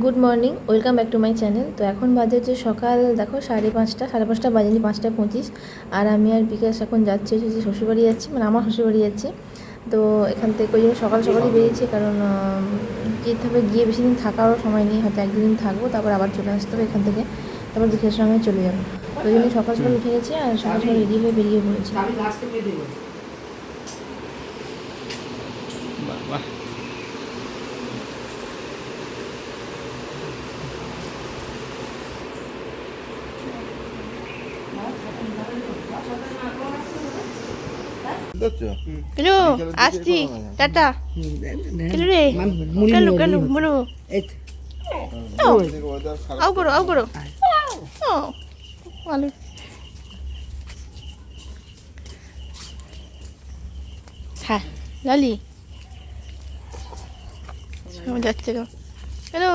Good morning welcome back to my channel তো এখন বাজে হচ্ছে সকাল, দেখো সাড়ে পাঁচটা সাড়ে পাঁচটা বাজেনি, পাঁচটা পঁচিশ। আর আমি আর বিকাশ এখন যাচ্ছি হচ্ছে যে শ্বশুরবাড়ি যাচ্ছি মানে আমার শ্বশুরবাড়ি যাচ্ছি। তো এখান থেকে ওই জন্য সকাল সকালই বেরিয়েছি, কারণ যেতে হবে গিয়ে বেশি দিন থাকারও সময় নেই, হয়তো একদিন থাকব, তারপর আবার চলে আসতে হবে এখান থেকে। তারপর বিকাশের সঙ্গে চলে যাব। ওই জন্য সকাল সকাল উঠে গেছি আর সকাল সকাল রেডি হয়ে বেরিয়ে পড়েছি। কেলো আসছি। টাটা। কেলো রে কেলো কেলো বলো আও করো আও করো। ও ভালো। হ্যাঁ লালি। যাচ্ছে গো। হ্যালো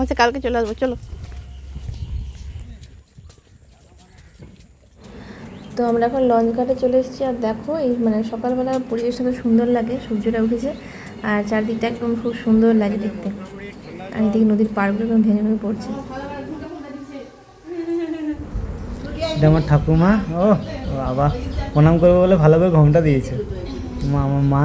আচ্ছা কালকে চলে আসব চলো। তো আমরা এখন লঞ্চ ঘাটে চলে এসেছি আর দেখো এই মানে সকালবেলা পরিবেশটা তো সুন্দর লাগে সূর্যটা উঠেছে আর চারদিকটা একদম খুব সুন্দর লাগে দেখতে। আর এদিকে নদীর পাড়গুলো একদম ভেঙে ভেঙে পড়ছে। আমার ঠাকুমা ও বাবা প্রণাম করবে বলে ভালো করে ঘমটা দিয়েছে। মা আমার মা।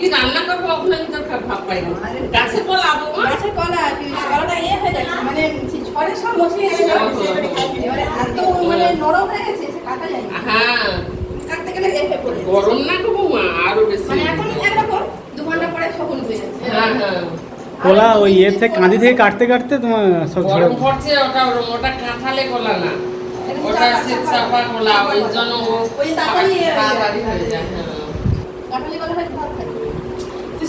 কি রান্না করব ওখানে আমি তো ভাব পাই না গাছে কলা কলাটা ইয়ে হয়ে যাচ্ছে। মানে ঝড়ের সব মশলে গেছিল এবারে এত মানে নরম হয়ে গেছে কাটা যায় হ্যাঁ কাটতে গেলে এ পড়ে গরম না তো বৌমা আরও বেশি মানে এখন একরকম দু ঘণ্টা পরে সবুজ হয়ে যাচ্ছে। হ্যাঁ হ্যাঁ। কলা ওই ইয়ে থেকে কাঁদি থেকে কাটতে কাটতে তোমার সব ঝরে গরম পড়ছে ওটা ওরম, ওটা কাঁঠালে কলা না। ওটা শীত চাপা। কলা ওই জন্য ওই তাড়াতাড়ি হয়ে যায়। হয়ে হ্যাঁ। কাঁঠালি কলা তুই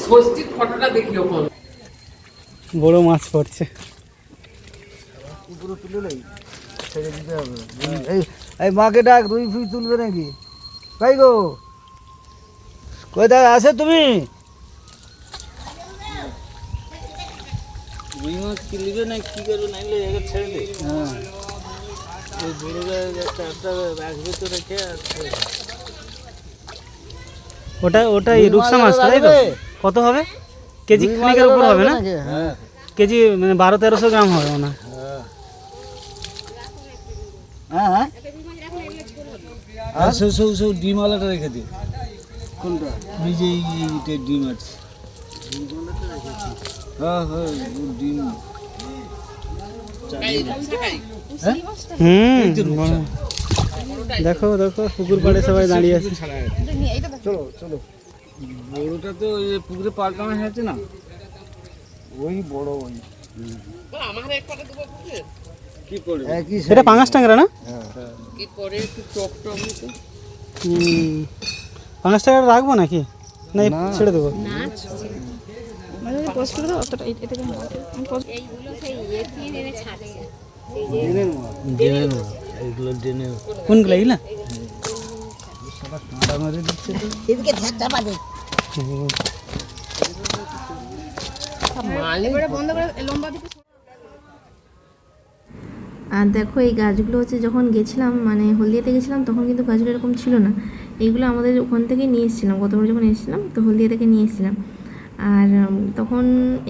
ষষ্ঠীর ফটোটা দেখি ওখানে বড় মাছ পড়ছে। এই এই মাকে ডাক রুই ফুই তুলবে নাকি? ভাই গো কোথায় আছে তুমি? রুই মাছ কি নিবে না কি করবে? নাইলে একে ছেড়ে দে। হ্যাঁ। ওই বড় গায়ে চারটা রাখবে তো রেখে আর ছেড়ে দে। ওটা ওটা এই রূপসা মাছ তাই তো? কত হবে? কেজি খানিকের উপর হবে না? হ্যাঁ। কেজি মানে বারো তেরোশো গ্রাম হবে না হ্যাঁ। হ্যাঁ আর সব সব সব ডিম আলাটা রেখে দে কোনটা? ওই যে এইটা ডিম আছে। হ্যাঁ হ্যাঁ ডিম। হুম দেখো দেখো পুকুর পাড়ে সবাই দাঁড়িয়ে আছে। চলো চলো। বড়টা তো ওই পুকুরে পাল্টানো হয়েছে না? ওই বড় ওই। কি করবে? এটা পাঙাশ টাংরা না? কি করে একটু টক টক পাঙাশ টাকা রাখব নাকি? না ছেড়ে দেবো। ডেনের মাছ এইগুলো ডেনের কোনগুলো এইগুলা? কাঁটা মারে দিচ্ছে তো। এদিকে আর দেখো এই গাছগুলো হচ্ছে যখন গেছিলাম মানে হলদিয়াতে গেছিলাম তখন কিন্তু গাছগুলো এরকম ছিল না। এইগুলো আমাদের ওখান থেকে নিয়ে এসেছিলাম গতবার যখন এসেছিলাম তো হলদিয়া থেকে নিয়ে এসেছিলাম। আর তখন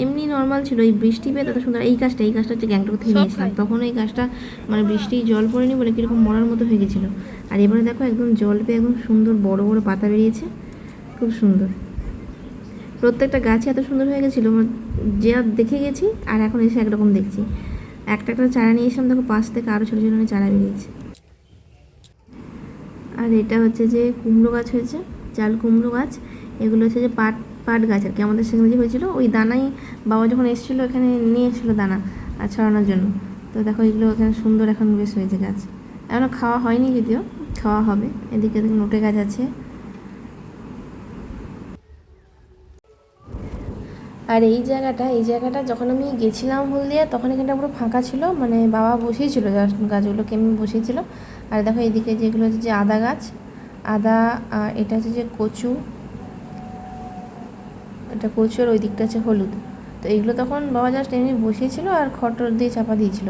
এমনি নর্মাল ছিল এই বৃষ্টি পেয়ে তত সুন্দর এই গাছটা এই গাছটা হচ্ছে গ্যাংটক থেকে নিয়ে এসেছিলাম। তখন এই গাছটা মানে বৃষ্টি জল পড়েনি বলে কীরকম মরার মতো হয়ে গেছিল। আর এবারে দেখো একদম জল পেয়ে একদম সুন্দর বড় বড় পাতা বেরিয়েছে, খুব সুন্দর। প্রত্যেকটা গাছে এত সুন্দর হয়ে গেছিল মানে যে আর দেখে গেছি আর এখন এসে একরকম দেখছি। একটা একটা চারা নিয়ে এসলাম দেখো পাশ থেকে আরও ছোটো ছোটো চারা বেরিয়েছে। আর এটা হচ্ছে যে কুমড়ো গাছ হয়েছে, চাল কুমড়ো গাছ। এগুলো হচ্ছে যে পাট পাট গাছ আর কি। আমাদের সেখানে যে হয়েছিল, ওই দানাই বাবা যখন এসেছিল এখানে নিয়ে এসেছিল দানা আর ছড়ানোর জন্য। তো দেখো এগুলো এখানে সুন্দর এখন বেশ হয়েছে গাছ। এখনও খাওয়া হয়নি যদিও। খাওয়া হবে। এদিকে নোটে গাছ আছে। আর এই জায়গাটা এই জায়গাটা যখন আমি গেছিলাম হলদিয়া, তখন এখানটা পুরো ফাঁকা ছিল। মানে বাবা বসিয়েছিল গাছ গাছগুলো কেমন বসিয়েছিল। আর দেখো এইদিকে যেগুলো হচ্ছে যে আদা গাছ, আদা আর এটা হচ্ছে যে কচু। এটা কচু আর ওই দিকটা হচ্ছে হলুদ। তো এইগুলো তখন বাবা জাস্ট এমনি বসিয়েছিল আর খটর দিয়ে চাপা দিয়েছিল।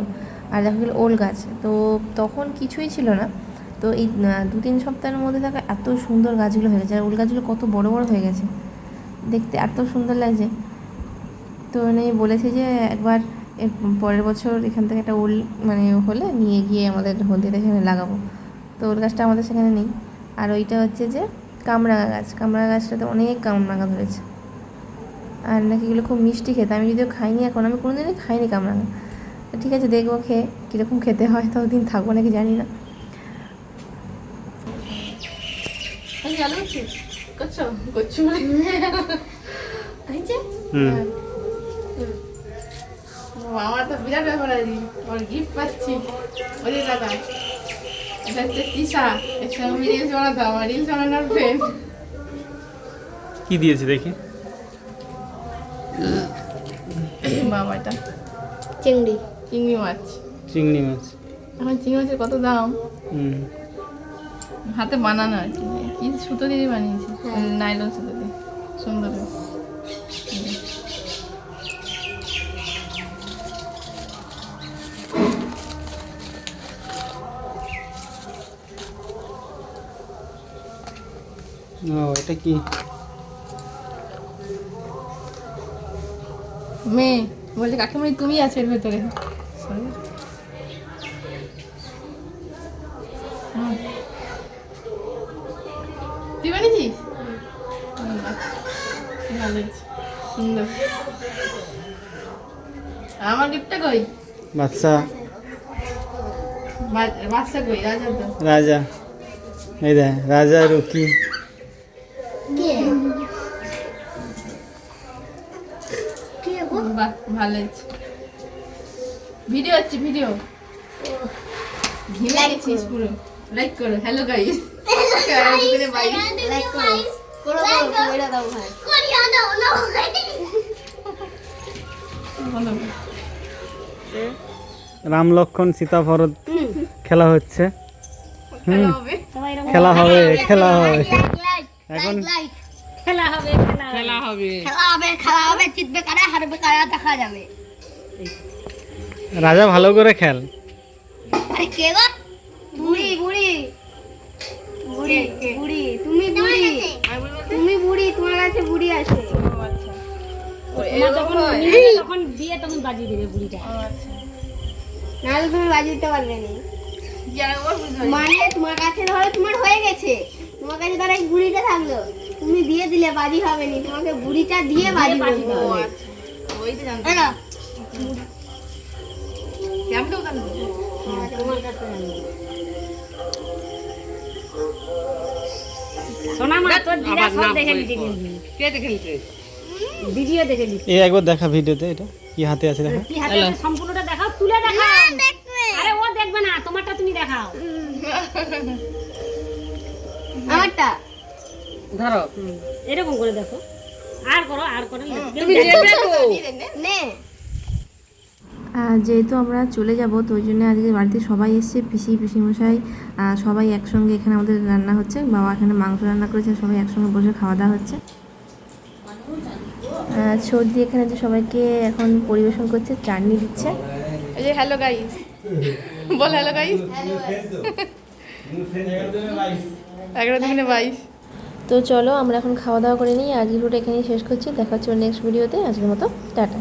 আর দেখা গেলো ওল গাছ। তো তখন কিছুই ছিল না। তো এই দু তিন সপ্তাহের মধ্যে থাকা এত সুন্দর গাছগুলো হয়ে গেছে, আর ওল গাছগুলো কত বড় বড় হয়ে গেছে। দেখতে এত সুন্দর লাগছে। তো মানে বলেছে যে একবার এর পরের বছর এখান থেকে একটা উল মানে হলে নিয়ে গিয়ে আমাদের হলদিতে সেখানে লাগাবো। তো ওল গাছটা আমাদের সেখানে নেই। আর ওইটা হচ্ছে যে কামরাঙা গাছ। কামরাঙা গাছটাতে অনেক কামরাঙা ধরেছে। আর নাকি এগুলো খুব মিষ্টি খেতে। আমি যদিও খাইনি এখন, আমি কোনোদিনই খাইনি কামরাঙা। ঠিক আছে, দেখব খেয়ে কীরকম খেতে হয়, ততদিন থাকব নাকি জানি না। করছ হয়েছে আমার তো বিরাট ব্যাপার আছে ওর গিফট পাচ্ছি। দাদা এটা হচ্ছে তিশা। রিলস আমার রিলস বানানোর ফ্রেন্ড কি দিয়েছে দেখি? বাবাটা চিংড়ি। চিংড়ি মাছ। চিংড়ি মাছ। এখন চিংড়ি মাছের কত দাম? হুম। হাতে বানানো আর কি। কি সুতো দিয়ে বানিয়েছি। নাইলন সুতো দিয়ে। সুন্দর। ও এটা কি? মেয়ে বলছে কাকিমণি তুমি আছো এর ভেতরে। তুই বানিয়েছিস? ভালো। সুন্দর আমার গিফটটা কই বাচ্চা বাচ্চা কই? রাজা তো। রাজা। এই দেখ রাজা রকি বাহ ভালো ভিডিও হচ্ছে ভিডিও। ঘিমে গেছিস পুরো। লাইক করো। হ্যালো গাইস রাম লক্ষণ সীতা ভরত খেলা হচ্ছে। হবে খেলা হবে। খেলা হবে এখন খেলা হবে। খেলা হবে খেলা হবে জিতবে কারা হারবে কারা দেখা যাবে। রাজা ভালো করে খেল। আরে কে গো? বুড়ি বুড়ি। বুড়ি বুড়ি তুমি বুড়ি। তুমি বুড়ি তোমার কাছে বুড়ি আছে তখন দিয়ে তখন বাজিয়ে দেবে বুড়িটা। নাহলে তুমি বাজি দিতে পারবে না। মানে তোমার কাছে ধরো তোমার হয়ে গেছে। তোমার কাছে ধরো এই বুড়িটা থাকল। তুমি দিয়ে দিলে বাজি হবে না। তোমাকে বুড়িটা দিয়ে বাজি জানতে সোনা মা তোর দিদা সব দেখে নিতে কে দেখে নিতে? ভিডিও দেখে নিতে। এই একবার দেখা ভিডিওতে এটা কি হাতে আছে দেখা? কি হাতে সম্পূর্ণটা দেখাও তুলে দেখাও। আরে ও দেখবে না তোমারটা তুমি দেখাও। আমারটা? ধরো। এরকম করে দেখো। আর করো আর করো তুমি নেবে তো। নে। যেহেতু আমরা চলে যাব তো ওই জন্য আজকে বাড়িতে সবাই এসছে পিসি পিসিমশাই সবাই একসঙ্গে এখানে আমাদের রান্না হচ্ছে। বাবা এখানে মাংস রান্না করেছে সবাই একসঙ্গে বসে খাওয়া দাওয়া হচ্ছে। সর্দি এখানে যে সবাইকে এখন পরিবেশন করছে চাটনি দিচ্ছে। এই যে হ্যালো গাইস বল হ্যালো গাইস এগারো দুগুণে বাইশ। তো চলো আমরা এখন খাওয়া দাওয়া করে নিই। আজকের ভিডিওটা এখানেই শেষ করছি। দেখা হচ্ছে নেক্সট ভিডিওতে আজকের মতো টাটা।